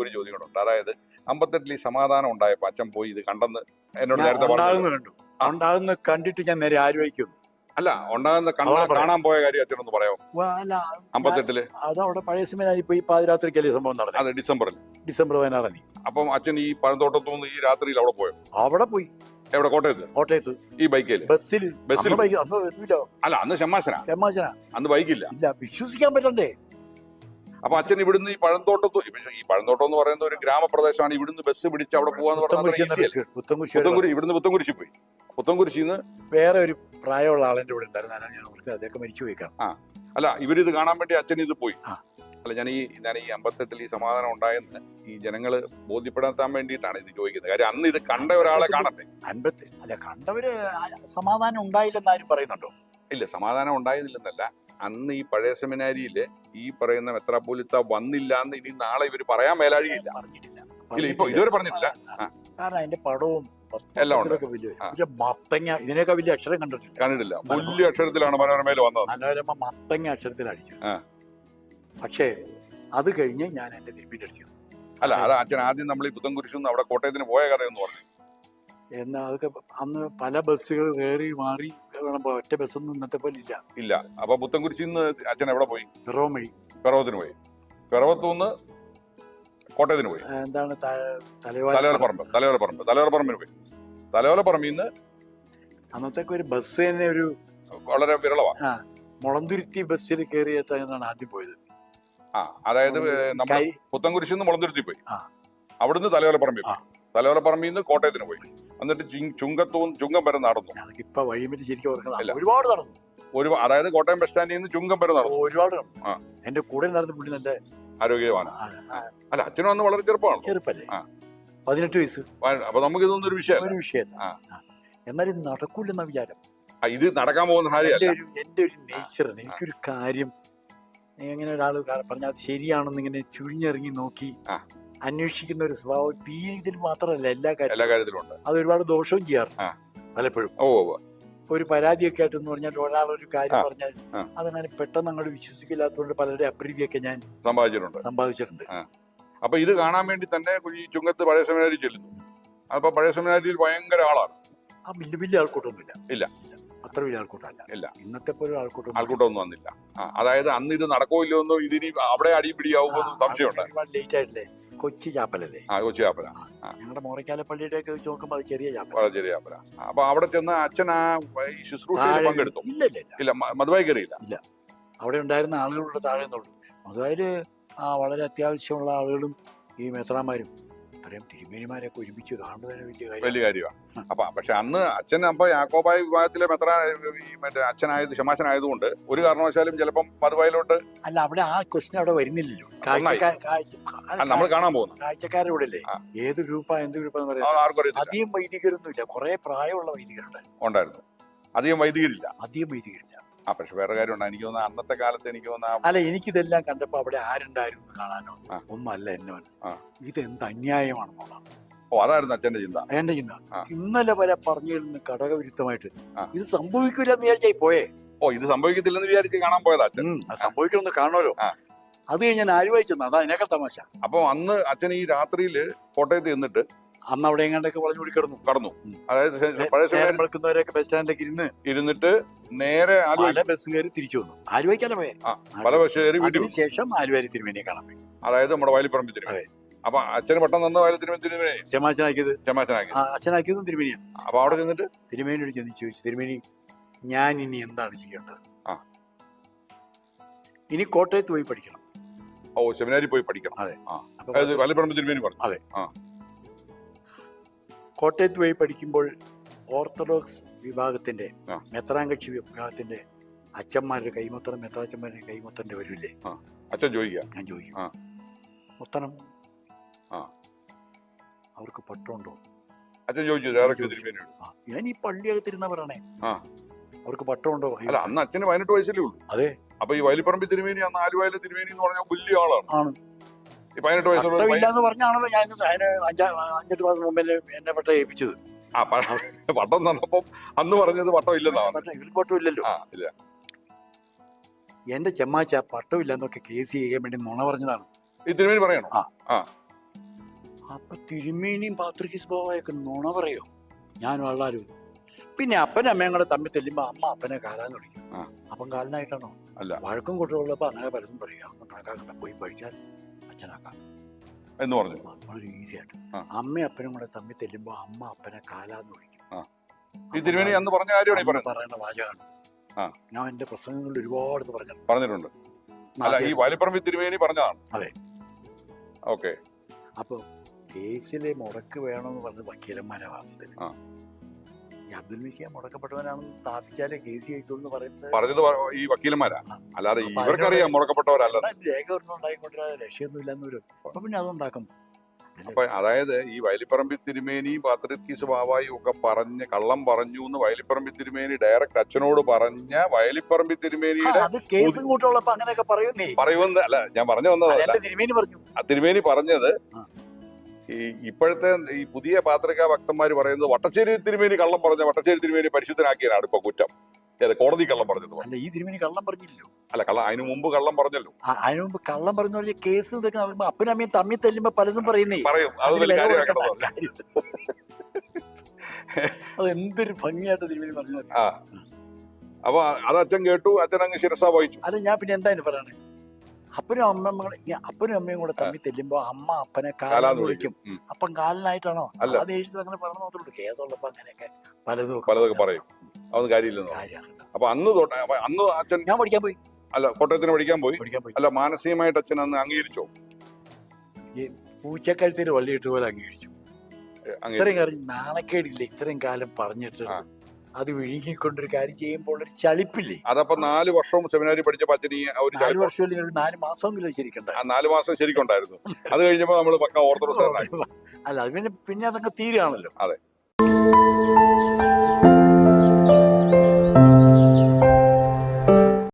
ഒരു ചോദ്യങ്ങളുണ്ട്. അതായത് അമ്പത്തെട്ടിൽ ഈ സമാധാനം ഉണ്ടായപ്പോ അച്ഛൻ പോയി ഇത് കണ്ടെന്ന് എന്നോട് നേരത്തെ ഉണ്ടാകുന്ന കണ്ടു. ഉണ്ടാകുന്ന കണ്ടിട്ട് ഞാൻ നേരെ ആലോചിക്കുന്നു അല്ല ഉണ്ടാകുന്ന കണ്ട കാണാൻ പോയ കാര്യം അച്ഛനൊന്ന് പറയാമോ? അമ്പത്തെട്ടിൽ? അത് അവിടെ പഴയ സമയം ഇപ്പൊ ഈ പാതിരാത്രിക്കല്ലേ സംഭവം നടന്നത് അത് ഡിസംബറിൽ ഡിസംബർ പതിനാറാം തീയതി. അപ്പം അച്ഛൻ ഈ പഴന്തോട്ടത്തു നിന്ന് ഈ രാത്രിയിൽ അവിടെ പോയോ? അവിടെ പോയി. എവിടെ? കോട്ടയത്ത്? കോട്ടയത്ത്. ഈ ബൈക്കിൽ ബസ്സിൽ ബസ്സിൽ ബൈക്ക് അന്ന് എത്തില്ല അല്ല അന്ന് ഷമ്മാശന രമാശന അന്ന് ബൈക്കില്ല. ഇല്ല വിശ്വസിക്കാൻ പറ്റണ്ടേ? അപ്പൊ അച്ഛൻ ഇവിടുന്ന് ഈ പഴന്തോട്ടത്ത് ഈ പഴന്തോട്ടം എന്ന് പറയുന്ന ഒരു ഗ്രാമപ്രദേശമാണ് ഇവിടുന്ന് ബസ് പിടിച്ച് അവിടെ പോവാന്ന് പറഞ്ഞാൽ ഇവിടുന്ന് പുത്തൻകുരിശി പോയി. പുത്തൻകുരിശിന്ന് വേറെ ഒരു പ്രായമുള്ള ആളെന്റെ കൂടെ ഉണ്ടായിരുന്നു. അദ്ദേഹം മരിച്ചു പോയിക്കാം അല്ല ഇവരിത് കാണാൻ വേണ്ടി അച്ഛൻ ഇത് പോയി. അല്ല ഞാൻ ഈ ഞാൻ ഈ അമ്പത്തെട്ടിൽ ഈ സമാധാനം ഉണ്ടായെന്ന് ഈ ജനങ്ങൾ ബോധ്യപ്പെടുത്താൻ വേണ്ടിയിട്ടാണ് ഇത് ചോദിക്കുന്നത്. കാര്യം അന്ന് ഇത് കണ്ട ഒരാളെ കാണട്ടെ അൻപത്തി അല്ല കണ്ടവര് സമാധാനം ഉണ്ടായില്ലെന്ന് ആരും പറയുന്നുണ്ടോ? ഇല്ല സമാധാനം ഉണ്ടായിരുന്നില്ലെന്നല്ല അന്ന് ഈ പഴയ സെമിനാരിയിൽ ഈ പറയുന്ന മെത്രാപോലിത്ത വന്നില്ല എന്ന് ഇനി നാളെ ഇവർ പറയാൻ മേലാഴിയില്ല ഇല്ല ഇപ്പൊ ഇതുവരെ പറഞ്ഞിട്ടില്ല. കാരണം അതിന്റെ പടവും എല്ലാം ഉണ്ട്. മത്തങ്ങ ഇതിനേക്കാൾ വലിയ അക്ഷരം കണ്ടിട്ടില്ല. കണ്ടിട്ടില്ല. വലിയ അക്ഷരത്തിലാണ് മനോരമയിൽ വന്നത്. മനോരമ മത്തങ്ങ അക്ഷരത്തിൽ. പക്ഷേ അത് കഴിഞ്ഞ് ഞാൻ എന്റെ തിരുപ്പിന്റെ അടിച്ചു അല്ല അത്. അച്ഛൻ ആദ്യം നമ്മൾ ഈ പുത്തൻകുരിശിന്ന് അവിടെ കോട്ടയത്തിന് പോയ കഥയെന്ന് പറഞ്ഞു. എന്നാ അതൊക്കെ അന്ന് പല ബസ്സുകൾ കയറി മാറി ഒറ്റ ബസ്സൊന്നും ഇന്നത്തെ പോലെ ഇല്ല. ഇല്ല. അപ്പൊ പുത്തൻകുരിശിൽ നിന്ന് അച്ഛൻ എവിടെ പോയി? പിറവം വഴി പിറവത്തിന് പോയി. പിറവത്തുനിന്ന് കോട്ടയത്തിന് പോയി. എന്താണ് തലയോലപ്പറമ്പ് തലയോലപ്പറമ്പ് തലയോലപ്പറമ്പിന് പോയി. തലയോലപ്പറമ്പിൽ നിന്ന് അന്നത്തെ ഒരു ബസ് തന്നെ ഒരു വളരെ വിരളമാണ് മുളന്തുരുത്തി ബസ്സിൽ കയറിയെത്താനാണ് ആദ്യം പോയത്. ആ അതായത് നമ്മൾ പുത്തൻകുരിശിൽ നിന്ന് മുളന്തുരുത്തി പോയി. അവിടുന്ന് തലയോലപ്പറമ്പിൽ. പോയി. തലയോലപ്പറമ്പിൽ നിന്ന് കോട്ടയത്തിന് പോയി. എന്നിട്ട് ചുങ്കത്തൂന്ന് ചുങ്കം വരെ നടന്നു. അതൊക്കെ ഇപ്പൊ വഴിമറ്റി ശരിക്കും ഇല്ല. ഒരുപാട് നടന്നു. ഒരു അതായത് കോട്ടയം ബസ് സ്റ്റാൻഡിൽ നിന്ന് ചുങ്കം വരെ നടന്നു. ഒരുപാട്. എന്റെ കൂടെ നടന്ന പുള്ളി നല്ല ആരോഗ്യവാന ആ, ആ, അല്ല അച്ഛനും അന്ന് വളരെ ചെറുപ്പമാണ്. ചെറുപ്പല്ലേ. പതിനെട്ട് വയസ്സ്. അപ്പൊ നമുക്ക് ഇതൊന്നും ഒരു വിഷയം ഒരു. ആ. എന്നാലും നടക്കൂലെന്ന വിചാരം. ഇത് നടക്കാൻ പോകുന്ന കാര്യമല്ല. ഒരു എന്റെ ഒരു നേച്ചറിന് എനിക്കൊരു കാര്യം എങ്ങനെ ഒരാൾ പറഞ്ഞാൽ അത് ശരിയാണെന്ന് ഇങ്ങനെ ചുഴിഞ്ഞിറങ്ങി നോക്കി. അന്വേഷിക്കുന്ന ഒരു സ്വഭാവം പി ഇതിൽ മാത്രമല്ല എല്ലാ കാര്യത്തിലും എല്ലാ കാര്യത്തിലും അത് ഒരുപാട് ദോഷവും ചെയ്യാറുണ്ട് ആ. പലപ്പോഴും. ഓ ഒരു പരാതിയൊക്കെ ആയിട്ടെന്ന് പറഞ്ഞാൽ ഒരാൾ ഒരു കാര്യം പറഞ്ഞാൽ. അതങ്ങനെ പെട്ടെന്ന് അങ്ങോട്ട് വിശ്വസിക്കില്ലാത്തതുകൊണ്ട് പലരുടെ അപ്രീതിയൊക്കെ ഞാൻ സമ്പാദിച്ചിട്ടുണ്ട്. സമ്പാദിച്ചിട്ടുണ്ട്. അപ്പൊ ഇത് കാണാൻ വേണ്ടി തന്നെ ഈ ചുങ്കത്ത് പഴയ സെമിനാരി ചെല്ലുന്നു. അപ്പൊ പഴയ സെമിനാരിയിൽ ഭയങ്കര ആളാണ്. ആ വലിയ വലിയ ആൾക്കൂട്ടൊന്നുമില്ല ഇല്ല. അത്ര വലിയ ആൾക്കൂട്ടമല്ല. ഇല്ല. ഇന്നത്തെ പോലെ ആൾക്കൂട്ടം ആൾക്കൂട്ടമൊന്നും വന്നില്ല. ആ, അതായത് അന്ന് ഇത് നടക്കോ ഇല്ലയോ എന്നോ ഇതിനി അവിടെ അടിപിടിയാവുമോ സംശയമുണ്ട്. ഒരുപാട് ലേറ്റ് ആയിട്ടില്ലേ? കൊച്ചി ചാപ്പലല്ലേ? ആ കൊച്ചി ചാപ്പല. ഞങ്ങളുടെ മോറക്കാല പള്ളിയുടെ ഒക്കെ വെച്ച് നോക്കുമ്പോൾ അത് ചെറിയ ചാപ്പല. ചെറിയ ചാപ്പല. അപ്പൊ അവിടെ ചെന്ന് അച്ഛൻ ആ ശുശ്രൂഷയിൽ പങ്കെടുത്തു. ഇല്ല ഇല്ല ഇല്ല. ഇല്ല മധുവായി കയറിയില്ല. അവിടെ ഉണ്ടായിരുന്ന ആളുകളുടെ താഴെ നിന്നുള്ളൂ. ആ വളരെ അത്യാവശ്യമുള്ള ആളുകളും ഈ മെത്രാന്മാരും അത്രയും തിരുമേനിമാരൊക്കെ ഒരുമിച്ച് തന്നെ വലിയ കാര്യം വലിയ കാര്യമാണ്. അപ്പൊ പക്ഷെ അന്ന് അച്ഛൻ അപ്പൊ യാക്കോബായ വിഭാഗത്തിലെ മെത്ര ഈ മറ്റേ അച്ഛനായത് ശമാശനായതുകൊണ്ട് ഒരു കാരണവശാലും ചിലപ്പം മധുവായിലോട്ട് അല്ല അവിടെ ആ ക്വസ്റ്റ്യൻ അവിടെ വരുന്നില്ലല്ലോ. നമ്മൾ കാണാൻ പോകുന്നു. കാഴ്ചക്കാരുടെ അല്ലേ. ഏത് ഗ്രൂപ്പാ എന്ത് ഗ്രൂപ്പാന്ന് പറയുന്നത് അധികം വൈദികരൊന്നും ഇല്ല കുറെ പ്രായമുള്ള വൈദികരുണ്ട്. ഉണ്ടായിരുന്നു. അധികം വൈദികരില്ല. അധികം വൈദികരില്ല. ആ പക്ഷെ വേറെ കാര്യമുണ്ട്. എനിക്ക് തോന്നുന്നു അന്നത്തെ കാലത്ത് എനിക്ക് തോന്നുന്നു അല്ല എനിക്കിതെല്ലാം കണ്ടപ്പോ അവിടെ ആരുണ്ടായിരുന്നു കാണാനോ. ഒന്നല്ല എന്നെ ഇത് എന്ത് അന്യായമാണെന്നുള്ളതാണ്. ഓ അതായിരുന്നു അച്ഛന്റെ ചിന്ത. എന്റെ ചിന്ത. ഇന്നലെ വരെ പറഞ്ഞിരുന്നു ഘടകവിരുദ്ധമായിട്ട്. ഇത് സംഭവിക്കില്ല എന്ന് വിചാരിച്ചായി പോയേ. ഓ ഇത് സംഭവിക്കത്തില്ലെന്ന് വിചാരിച്ച് കാണാൻ പോയതാ അച്ഛൻ. സംഭവിക്കണമെന്ന് കാണുമല്ലോ അത് കഴിഞ്ഞ് ഞാൻ ചെന്നു അതാ അതിനേക്കാൾ തമാശ. അപ്പൊ അന്ന് അച്ഛൻ ഈ രാത്രിയിൽ കോട്ടയത്ത് ചെന്നിട്ട് അന്ന് അവിടെ എങ്ങാണ്ടൊക്കെ വളഞ്ഞു കൂടി കിടന്നു. കടന്നു. അതായത് പഴയ നേരം ബസ് സ്റ്റാൻഡിലേക്ക് ഇരുന്ന് ഇരുന്നിട്ട് നേരെ ആലുവ പല ബസ് കയറി തിരിച്ചു വന്നു. ആലുവയ്ക്കല്ല പോയെ? ആ, പല ബസ് കയറി വീട്ടിൽ വന്നു. അതിനുശേഷം ആലുവാരി തിരുമേനിയെ കാണാൻ പോയി. അതായത് നമ്മുടെ വയലിപ്പറമ്പ് തിരുമേനി. അതെ. അപ്പൊ അച്ഛന് പെട്ടെന്ന് തന്ന വയലിൽ തിരുമേനി തിരുമേനി. ചെമാച്ചനാക്കിയത് ചമാച്ചനാക്കി ആ, അച്ഛനാക്കിയതും തിരുമേനിയാണ്. അപ്പൊ അവിടെ ചെന്നിട്ട്? തിരുമേനിയോട് ചെന്ന് ചോദിച്ചു തിരുമേനി ഞാൻ ഇനി എന്താണ് ചെയ്യേണ്ടത്? ആ. ഇനി കോട്ടയത്ത് പോയി പഠിക്കണം. ഓ സെമിനാരി പോയി പഠിക്കണം. അപ്പൊ അതായത് വയലിപ്പറമ്പ് തിരുമേനി പറഞ്ഞു. കോട്ടയത്ത് പോയി പഠിക്കുമ്പോൾ ഓർത്തഡോക്സ് വിഭാഗത്തിന്റെ ആ. മെത്രാങ്കക്ഷി വിഭാഗത്തിന്റെ അച്ഛന്മാരുടെ കൈമുത്തണം മെത്രാച്ചന്മാരുടെ കൈമുത്തന്റെ വരില്ലേ അച്ഛൻ ചോദിക്കാം ഞാൻ ചോദിക്കും ആ. അവർക്ക് പട്ടുണ്ടോ? അച്ഛൻ ചോദിച്ചു ഞാൻ ഈ പള്ളിയകത്തിരുന്നവരാണേ. അവർക്ക് പട്ടമുണ്ടോ അല്ല അന്ന് അച്ഛന് പതിനെട്ട് വയസ്സല്ലേ ഉള്ളൂ. അതെ. അപ്പൊ ഈ വയലിപ്പറമ്പ് തിരുമേനി അന്ന് ആലുവയിലെ തിരുമേനി എന്ന് പറഞ്ഞാൽ വലിയ ആളാണ്. ആണ്. പതിനെട്ട് വയസ്സുള്ള പറഞ്ഞാണല്ലോ ഞാൻ അഞ്ചെട്ട് മാസം മുമ്പ് എന്നെ പട്ടം ഏൽപ്പിച്ചത്. ആ പട്ടം തന്നപ്പം അന്ന് പറഞ്ഞത് വട്ടം ഇല്ലെന്നാണ് പട്ടം ഇവർക്ക് പട്ടം ഇല്ലല്ലോ. ഇല്ല. എന്റെ ചെമ്മാച്ച പട്ടമില്ലെന്നൊക്കെ കേസ് ചെയ്യാൻ വേണ്ടി നുണ പറഞ്ഞതാണ്. തിരുമേനി പറയണോ? അപ്പൊ തിരുമേനിയും പാത്രികീസ് ബാബായൊക്കെ നുണ പറയോ? ഞാൻ വള്ളാരും പിന്നെ അപ്പനും അമ്മയും കൂടെ തമ്മിൽ തെല്ലുമ്പോ അമ്മ അപ്പനെ കാലാന്ന് വിളിക്കും ആ. അപ്പം കാലനായിട്ടാണോ. വഴക്കും കൂട്ടുള്ളപ്പോ അങ്ങനെ പലതും ഒന്നും കണക്കാക്കണ്ട. പോയി പഠിച്ചാൽ അച്ഛനാക്കാം എന്ന് പറഞ്ഞു. വളരെ ഈസി ആയിട്ട്. ആ. അമ്മയും അപ്പനും കൂടെ തമ്മിൽ തെല്ലുമ്പോ അമ്മ അപ്പനെ കാലാന്ന് വിളിക്കും. ഈ തിരുമേനി അന്ന് പറഞ്ഞ കാര്യമാണ് പറയുന്ന വാചകമാണ്. ഞാൻ എന്റെ പ്രസംഗങ്ങളിൽ ഒരുപാട് പറഞ്ഞു പറഞ്ഞിട്ടുണ്ട്. അല്ല ഈ വാലിപ്പറമ്പി തിരുമേനി പറഞ്ഞതാണ്. അതെ. ഓക്കെ. അപ്പൊ കേസിലെ മുടക്ക് വേണമെന്ന് പറഞ്ഞ് വക്കീലന്മാരെ. ഈ അബ്ദുൽ മിഷിയ മുടക്കപ്പെട്ടവനാണെന്ന് സ്ഥാപിച്ചാലേ കേസ് ജയിക്കുള്ളൂ എന്ന് പറയുന്നത് പറഞ്ഞത് ഈ വക്കീലന്മാരാ. അല്ലാതെ ഇവർക്കറിയാം മുടക്കപ്പെട്ടവരല്ല രേഖ ഉണ്ടായിക്കൊണ്ടിരാതെ രക്ഷയൊന്നും ഇല്ലെന്നൊരു അപ്പൊ പിന്നെ അതുണ്ടാക്കും. അപ്പൊ അതായത് ഈ വയലിപ്പറമ്പി തിരുമേനിയും പാത്രക്കീസ് ബാബായും ഒക്കെ പറഞ്ഞ് കള്ളം പറഞ്ഞു എന്ന് വയലിപ്പറമ്പി തിരുമേനി ഡയറക്റ്റ് അച്ഛനോട് പറഞ്ഞ വയലിപ്പറമ്പി തിരുമേനിയുടെ അത് കേസ് കൂട്ടുള്ളപ്പോ അങ്ങനെയൊക്കെ പറയുന്നേ. പറയുമെന്ന് അല്ല ഞാൻ പറഞ്ഞു വന്നതല്ല. എന്റെ തിരുമേനി പറഞ്ഞു. ആ തിരുമേനി പറഞ്ഞത്. ഈ ഇപ്പോഴത്തെ ഈ പുതിയ പാത്രിക ഭക്തന്മാർ പറയുന്നത് വട്ടച്ചേരി തിരുമേനി കള്ളം പറഞ്ഞ വട്ടച്ചേരി തിരുമേനി പരിശുദ്ധനാക്കിയതാണ് ഇപ്പൊ കുറ്റം. ഏത് കോടതി കള്ളം പറഞ്ഞത് അല്ല ഈ തിരുമേനി കള്ളം പറഞ്ഞില്ലല്ലോ. അല്ല കള്ള അതിനു മുമ്പ് കള്ളം പറഞ്ഞല്ലോ. അതിനു മുമ്പ് കള്ളം പറഞ്ഞു പറഞ്ഞ കേസ് ഇതൊക്കെ നടക്കുമ്പോ അപ്പനും അമ്മയും തമ്മിൽ തെല്ലുമ്പോ പലതും പറയുന്നേ. പറയും. അത് വലിയ അത് എന്തൊരു ഭംഗിയായിട്ട് തിരുമേനി പറഞ്ഞു ആ. അപ്പൊ അത് അച്ഛൻ കേട്ടു അച്ഛൻ അങ്ങ് ശിരസ വഹിച്ചു. അത് ഞാൻ പിന്നെ എന്താ ഇതിന് പറയണേ? അപ്പനും ഈ അപ്പനും അമ്മയും കൂടെ തമ്മിൽ തെല്ലുമ്പോ അമ്മ അപ്പനെ കാലാന്ന് വിളിക്കും. അപ്പം കാലിനായിട്ടാണോ. അത് എഴുതി അങ്ങനെ പറഞ്ഞു മാത്രമേ കേസുള്ളപ്പോ അങ്ങനെയൊക്കെ പലതും പലതൊക്കെ പറയും. അതൊന്നും കാര്യമില്ല. അപ്പൊ അന്ന് തൊട്ട് അന്ന് അച്ഛൻ ഞാൻ പഠിക്കാൻ പോയി. അല്ല കോട്ടയത്തിന് പഠിക്കാൻ പോയി. അല്ല മാനസികമായിട്ട് അച്ഛൻ അന്ന് അംഗീകരിച്ചോ? ഈ പൂച്ചക്കഴുത്തിൽ വള്ളിയിട്ട് പോലെ അംഗീകരിച്ചു. അംഗീകരിച്ചു. ഇത്രയും കാര്യം നാണക്കേടില്ല. ഇത്രയും കാലം പറഞ്ഞിട്ട് അത് വിഴുങ്ങിക്കൊണ്ടൊരു കാര്യം ചെയ്യുമ്പോൾ ഒരു ചളിപ്പില്ലേ? അതപ്പോ നാല് വർഷവും സെമിനാരി പഠിച്ച ആ ഒരു നാല് വർഷം ഒരു നാല് മാസം ശരിക്കണ്ട ആ നാല് മാസം ശരിക്കുണ്ടായിരുന്നു. അത് കഴിഞ്ഞപ്പോ നമ്മൾ പക്ക ഓർത്തഡോക്സ് അല്ല അത് പിന്നെ പിന്നെ അതങ്ങ് തീരുകയാണല്ലോ.